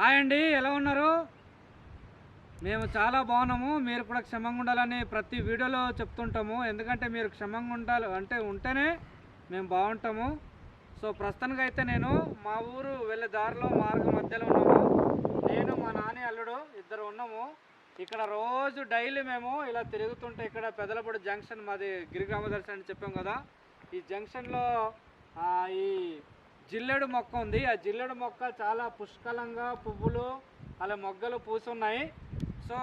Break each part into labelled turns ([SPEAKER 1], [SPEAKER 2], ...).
[SPEAKER 1] Hi అండి ఎలా ఉన్నారు? మేము చాలా బాగున్నాము. మీరు కూడా క్షమంగా ఉండాలని ప్రతి వీడియోలో చెప్తుంటాము. ఎందుకంటే మీరు క్షమంగా ఉండాలి అంటే ఉంటేనే మేము బాగుంటాము. సో ప్రస్తుతానికి అయితే నేను మా ఊరు వెళ్ళే దారిలో మార్గ మధ్యలో ఉన్నాము. నేను మా నాని అల్లుడు ఇద్దరు ఉన్నాము. ఇక్కడ రోజు డైలీ మేము ఇలా తిరుగుతుంటే ఇక్కడ పెదలపూడి జంక్షన్ మాది గిరిగ్రామదర్శి అని చెప్పాం కదా. ఈ జంక్షన్లో ఈ జిల్లెడు మొక్క ఉంది. ఆ జిల్లెడు మొక్క చాలా పుష్కలంగా పువ్వులు అలా మొగ్గలు పూసున్నాయి. సో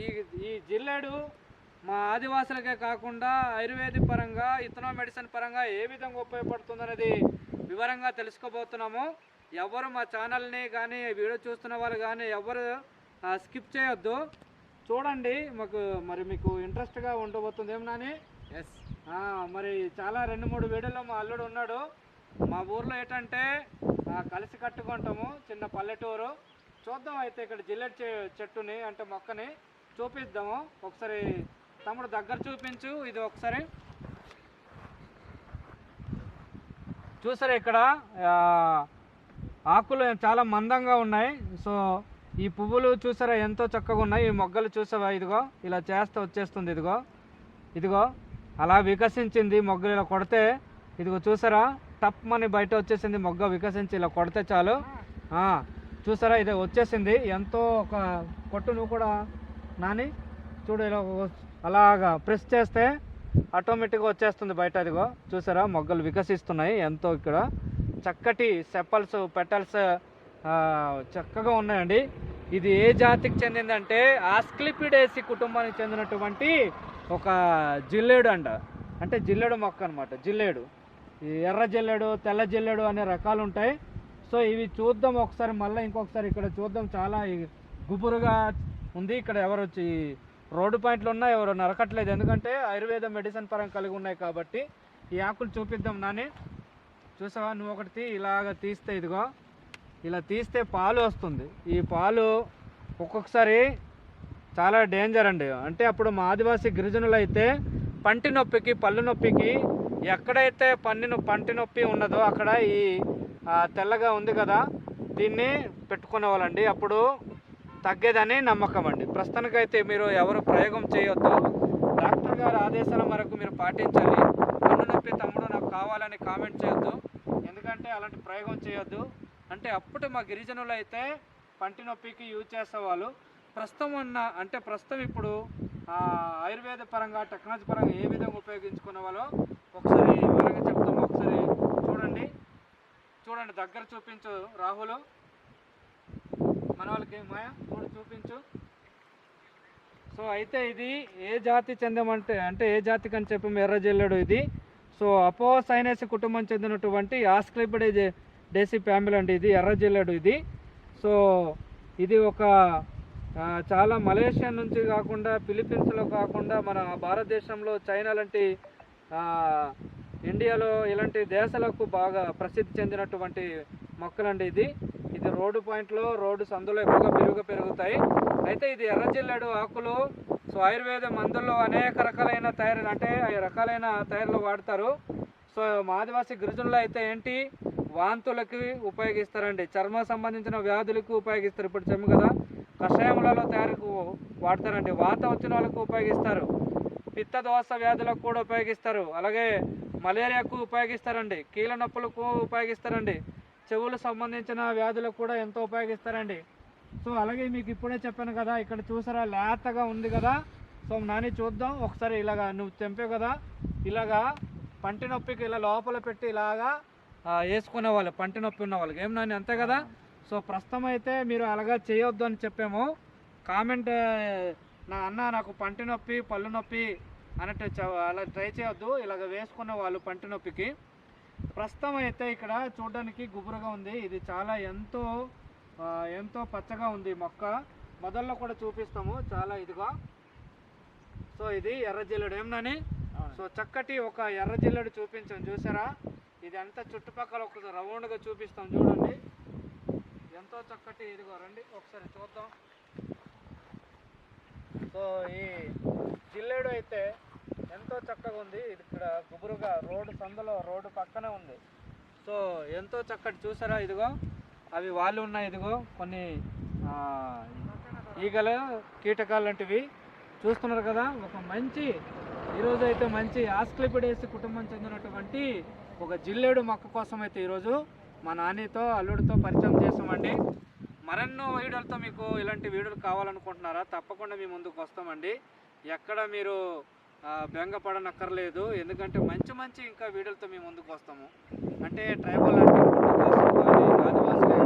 [SPEAKER 1] ఈ ఈ జిల్లెడు మా ఆదివాసులకే కాకుండా ఆయుర్వేదిక్ పరంగా ఇతనో మెడిసిన్ పరంగా ఏ విధంగా ఉపయోగపడుతుంది అనేది వివరంగా తెలుసుకోబోతున్నాము. ఎవరు మా ఛానల్ని కానీ వీడియో చూస్తున్న వాళ్ళు కానీ ఎవరు స్కిప్ చేయొద్దు. చూడండి మాకు మరి మీకు ఇంట్రెస్ట్గా ఉండబోతుంది ఏం నాని?
[SPEAKER 2] ఎస్
[SPEAKER 1] మరి చాలా రెండు మూడు వీడియోలో మా అల్లుడు ఉన్నాడు. మా ఊర్లో ఏంటంటే కలిసి కట్టుకుంటాము చిన్న పల్లెటూరు. చూద్దాం అయితే ఇక్కడ జిల్లెట్ చె- చెట్టుని అంటే మొక్కని చూపిద్దాము. ఒకసారి తమ్ముడు దగ్గర చూపించు ఇది ఒకసారి. చూసారా ఇక్కడ ఆకులు చాలా మందంగా ఉన్నాయి. సో ఈ పువ్వులు చూసారా ఎంతో చక్కగా ఉన్నాయి. ఈ మొగ్గలు చూసావా? ఇదిగో ఇలా చేస్తే వచ్చేస్తుంది ఇదిగో. ఇదిగో అలా వికసించింది మొగ్గలు ఇలా కొడితే ఇదిగో చూసారా? టప్ మని బయట వచ్చేసింది మొగ్గ వికసించి ఇలా కొడితే చాలు. చూసారా? ఇది వచ్చేసింది. ఎంతో ఒక కొట్టు నువ్వు కూడా నాని. చూడు ఇలా అలాగా ప్రెస్ చేస్తే ఆటోమేటిక్గా వచ్చేస్తుంది బయట అదిగో. చూసారా? మొగ్గలు వికసిస్తున్నాయి ఎంతో ఇక్కడ. చక్కటి సెపల్స్ పెటల్స్ చక్కగా ఉన్నాయండి. ఇది ఏ జాతికి చెందిందంటే ఆస్క్లిపిడేసి కుటుంబానికి చెందినటువంటి ఒక జిల్లేడు అంట. అంటే జిల్లేడు మొక్క అనమాట జిల్లేడు. ఎర్ర జల్లెడు తెల్ల జల్లెడు అనే రకాలు ఉంటాయి సో ఇవి చూద్దాం ఒకసారి మళ్ళీ ఇంకొకసారి ఇక్కడ చూద్దాం. చాలా గుబురుగా ఉంది. ఇక్కడ ఎవరు వచ్చి రోడ్డు పాయింట్లు ఉన్నా ఎవరు నరకట్లేదు. ఎందుకంటే ఆయుర్వేద మెడిసిన్ పరంగా కలిగి ఉన్నాయి కాబట్టి ఈ ఆకులు చూపిద్దాం నాని. చూసావా? నువ్వు ఒకటి ఇలాగ తీస్తే ఇదిగో. ఇలా తీస్తే పాలు వస్తుంది. ఈ పాలు ఒక్కొక్కసారి చాలా డేంజర్ అండి. అంటే అప్పుడు మా ఆదివాసీ గిరిజనులు అయితే పంటి నొప్పికి పళ్ళు నొప్పికి ఎక్కడైతే పన్నిను పంటి నొప్పి ఉన్నదో అక్కడ ఈ తెల్లగా ఉంది కదా దీన్ని పెట్టుకునేవాళ్ళండి. అప్పుడు తగ్గేదని నమ్మకం అండి. ప్రస్తుతానికైతే మీరు ఎవరు ప్రయోగం చేయొద్దు. డాక్టర్ గారి ఆదేశాల మేరకు మీరు పాటించాలి. పన్ను నొప్పి తమ్ముడు నాకు కావాలని కామెంట్ చేయొద్దు. ఎందుకంటే అలాంటి ప్రయోగం చేయొద్దు. అంటే అప్పుడు మా గిరిజనులు అయితే పంటి నొప్పికి యూజ్ చేసేవాళ్ళు. ప్రస్తుతం ఉన్న అంటే ప్రస్తుతం ఇప్పుడు ఆయుర్వేద పరంగా టెక్నాలజీ పరంగా ఏ విధంగా ఉపయోగించుకున్న వాళ్ళో ఒకసారి వివరంగా చెప్తాము ఒకసారి చూడండి. చూడండి దగ్గర చూపించు రాహుల్. మన వాళ్ళకి మాయ? చూడు చూపించు. సో అయితే ఇది ఏ జాతి చెందమంటే అంటే ఏ జాతికి అని చెప్పి ఎర్ర జిల్లెడు ఇది. సో అపో సైనస్ కుటుంబం చెందినటువంటి ఆస్క్లిపిడే డేసీ ఫ్యామిలీ అండి ఇది ఎర్ర జల్లెడు ఇది. సో ఇది ఒక చాలా మలేషియా నుంచి కాకుండా ఫిలిప్పీన్స్లో కాకుండా మన భారతదేశంలో చైనా లాంటి ఇండియాలో ఇలాంటి దేశాలకు బాగా ప్రసిద్ధి చెందినటువంటి మొక్కలండి ఇది. ఇది రోడ్డు పాయింట్లో రోడ్డు సందులో ఎక్కువగా పెరుగు పెరుగుతాయి. అయితే ఇది ఎర్రజిల్లెడు ఆకులు సో ఆయుర్వేద మందుల్లో అనేక రకాలైన తయారు అంటే రకాలైన తయారులు వాడతారు. సో ఆదివాసీ గిరిజనులు అయితే ఏంటి? వాంతులకి ఉపయోగిస్తారండి. చర్మ సంబంధించిన వ్యాధులకు ఉపయోగిస్తారు. ఇప్పుడు చెమ్ము కదా కషాయములలో తయారుకు వాడతారండి. వాత వచ్చిన వాళ్ళకు ఉపయోగిస్తారు. పిత్త దోస వ్యాధులకు కూడా ఉపయోగిస్తారు. అలాగే మలేరియాకు ఉపయోగిస్తారండి. కీళ్ళ నొప్పులకు ఉపయోగిస్తారండి. చెవులు సంబంధించిన వ్యాధులకు కూడా ఎంతో ఉపయోగిస్తారండి. సో అలాగే మీకు ఇప్పుడే చెప్పాను కదా ఇక్కడ చూసారా లేతగా ఉంది కదా. సో నాని చూద్దాం. ఒకసారి ఇలాగా నువ్వు తెంపావు కదా ఇలాగా పంటి నొప్పికి ఇలా లోపల పెట్టి ఇలాగా వేసుకునే వాళ్ళు పంటి నొప్పి ఉన్న వాళ్ళకి ఏం నాని అంతే కదా? సో ప్రస్తుతం అయితే మీరు అలాగా చేయొద్దు అని చెప్పాము. కామెంట్ నా అన్న నాకు పంటి నొప్పి పళ్ళు నొప్పి అన్నట్టు అలా ట్రై చేయొద్దు. ఇలాగ వేసుకునే వాళ్ళు పంటి నొప్పికి. ప్రస్తుతం అయితే ఇక్కడ చూడడానికి గుబురుగా ఉంది. ఇది చాలా ఎంతో ఎంతో పచ్చగా ఉంది మొక్క. మొదల్లో కూడా చూపిస్తాము. చాలా ఇదిగా. సో ఇది ఎర్ర జిల్లెడు ఏమనని సో చక్కటి ఒక ఎర్ర జిల్లెడు చూపించాం. చూసారా? ఇది అంతా చుట్టుపక్కల ఒక రౌండ్గా చూపిస్తాం. చూడండి. ఒకటి ఇదిగో రండి ఒకసారి చూద్దాం. సో ఈ జిల్లేడు అయితే ఎంతో చక్కగా ఉంది. ఇది ఇక్కడ గుబురుగా రోడ్డు సందులో రోడ్డు పక్కనే ఉంది. సో ఎంతో చక్కటి చూసారా ఇదిగో? అవి వాళ్ళు ఉన్నాయి ఇదిగో కొన్ని ఈగల ఈగలు కీటకాలు లాంటివి. చూస్తున్నారు కదా ఒక మంచి ఈరోజు అయితే మంచి ఆస్క్లిపిడేసి కుటుంబం చెందినటువంటి ఒక జిల్లేడు మొక్క కోసం అయితే ఈరోజు మా నానితో అల్లుడితో పరిచయం చేసామండి మరెన్నో వీడియోలతో మీకు ఇలాంటి వీడియోలు కావాలనుకుంటున్నారా? తప్పకుండా మీ ముందుకు వస్తామండి. ఎక్కడ మీరు బెంగపడనక్కర్లేదు ఎందుకంటే మంచి మంచి ఇంకా వీడియోలతో మీ ముందుకు వస్తాము. అంటే ట్రైబల్ అంటే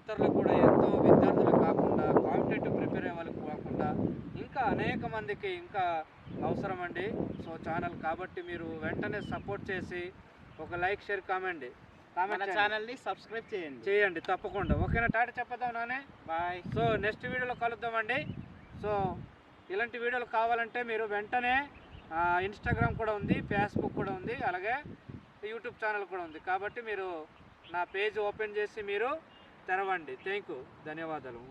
[SPEAKER 1] ఇతరులకు కూడా ఎంతో విద్యార్థులు కాకుండా కాంపిటేటివ్ ప్రిపేర్ అయ్యే వాళ్ళకి కాకుండా ఇంకా అనేక మందికి ఇంకా అవసరం అండి సో ఛానల్ కాబట్టి మీరు వెంటనే సపోర్ట్ చేసి ఒక లైక్ షేర్ కామెండి
[SPEAKER 2] మన
[SPEAKER 1] కామెంట్
[SPEAKER 2] ఛానల్ని సబ్స్క్రైబ్ చేయండి.
[SPEAKER 1] చేయండి తప్పకుండా. ఓకేనా టాటా చెప్పేద్దాం నానే?
[SPEAKER 2] బాయ్
[SPEAKER 1] సో నెక్స్ట్ వీడియోలో కలుద్దామండి. సో ఇలాంటి వీడియోలు కావాలంటే మీరు వెంటనే ఇన్స్టాగ్రామ్ కూడా ఉంది ఫేస్బుక్ కూడా ఉంది అలాగే యూట్యూబ్ ఛానల్ కూడా ఉంది. కాబట్టి మీరు నా పేజ్ ఓపెన్ చేసి మీరు తెరవండి. థ్యాంక్ యూ ధన్యవాదాలు.